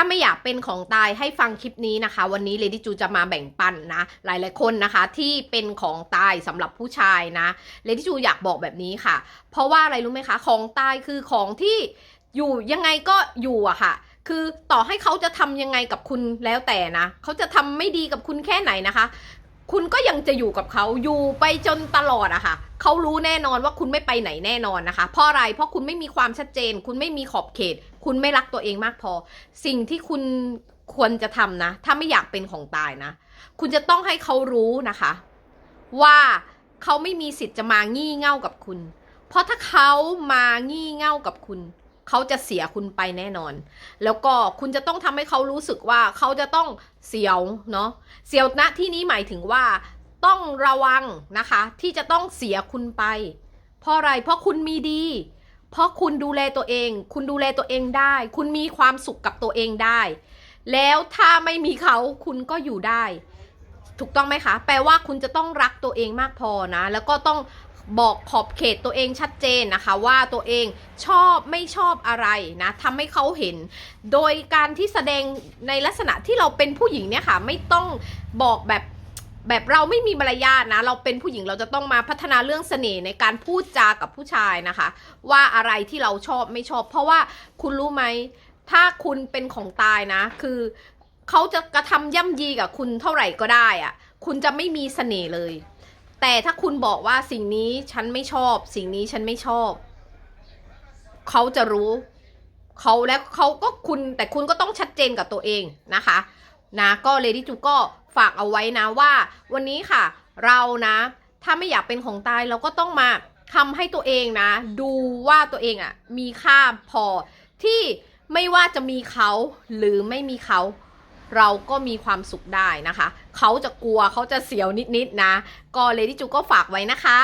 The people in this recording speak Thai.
ถ้าไม่อยากเป็นของตายให้ฟังคลิปนี้นะคะ วันนี้เลดี้จูจะมาแบ่งปันนะ หลายๆคนนะคะที่เป็นของตายสำหรับผู้ชายนะเลดี้จูอยากบอกแบบนี้ค่ะ เพราะว่าอะไรรู้ไหมคะ ของตายคือของที่อยู่ยังไงก็อยู่อะค่ะ คือต่อให้เขาจะทำยังไงกับคุณแล้วแต่นะเขาจะทำไม่ดีกับคุณแค่ไหนนะคะ คุณก็ยังจะอยู่กับเขาอยู่ไปจนตลอดอะค่ะเขารู้แน่นอนว่าคุณไม่ไปไหนแน่นอนนะคะ เพราะอะไรเพราะคุณไม่มีความชัดเจน คุณไม่มีขอบเขต คุณไม่รักตัวเองมากพอ สิ่งที่คุณควรจะทำนะ ถ้าไม่อยากเป็นของตายนะ คุณจะต้องให้เขารู้นะคะ ว่าเขาไม่มีสิทธิ์จะมางี่เง่ากับคุณ เพราะถ้าเขามางี่เง่ากับคุณ เขาจะเสียคุณไปแน่นอน แล้วก็คุณจะต้องทำให้เขารู้สึกว่าเขาจะต้องเสียวเนาะเสียวณที่นี้หมายถึงว่าต้องระวังนะคะ ที่จะต้องเสียคุณไป เพราะอะไรเพราะคุณมีดี เพราะคุณดูแลตัวเอง คุณดูแลตัวเองได้ คุณมีความสุขกับตัวเองได้ แล้วถ้าไม่มีเขาคุณก็อยู่ได้ ถูกต้องไหมคะ แปลว่าคุณจะต้องรักตัวเองมากพอนะ แล้วก็ต้องบอกขอบเขตตัวเองชัดเจนนะคะ ว่าตัวเองชอบไม่ชอบอะไรนะทำให้เขาเห็น โดยการที่แสดงในลักษณะที่เราเป็นผู้หญิงเนี่ยค่ะ ไม่ต้องบอกแบบแบบเราไม่มีมารยาทนะ เราเป็นผู้หญิงเราจะต้องมาพัฒนาเรื่องเสน่ห์ในการพูดจากับผู้ชายนะคะ ว่าอะไรที่เราชอบไม่ชอบ เพราะว่าคุณรู้ไหมถ้าคุณเป็นของตายนะ คือ เขาจะกระทำย่ำยีกับคุณเท่าไหร่ก็ได้อะคุณจะไม่มีเสน่ห์เลย แต่ถ้าคุณบอกว่าสิ่งนี้ฉันไม่ชอบ สิ่งนี้ฉันไม่ชอบ เขาจะรู้เขาและเขาก็คุณแต่คุณก็ต้องชัดเจนกับตัวเองนะคะ นะก็เลดี้จูก็ฝากเอาไว้นะว่า วันนี้ค่ะ เรานะ ถ้าไม่อยากเป็นของตายเราก็ต้องมาทำให้ตัวเองนะ ดูว่าตัวเองอะ่ะมีค่าพอที่ไม่ว่าจะมีเขาหรือไม่มีเขา เราก็มีความสุขได้นะคะ เขาจะกลัวเขาจะเสียวนิดๆนะ ก็เลดี้จูก็ฝากไว้นะคะ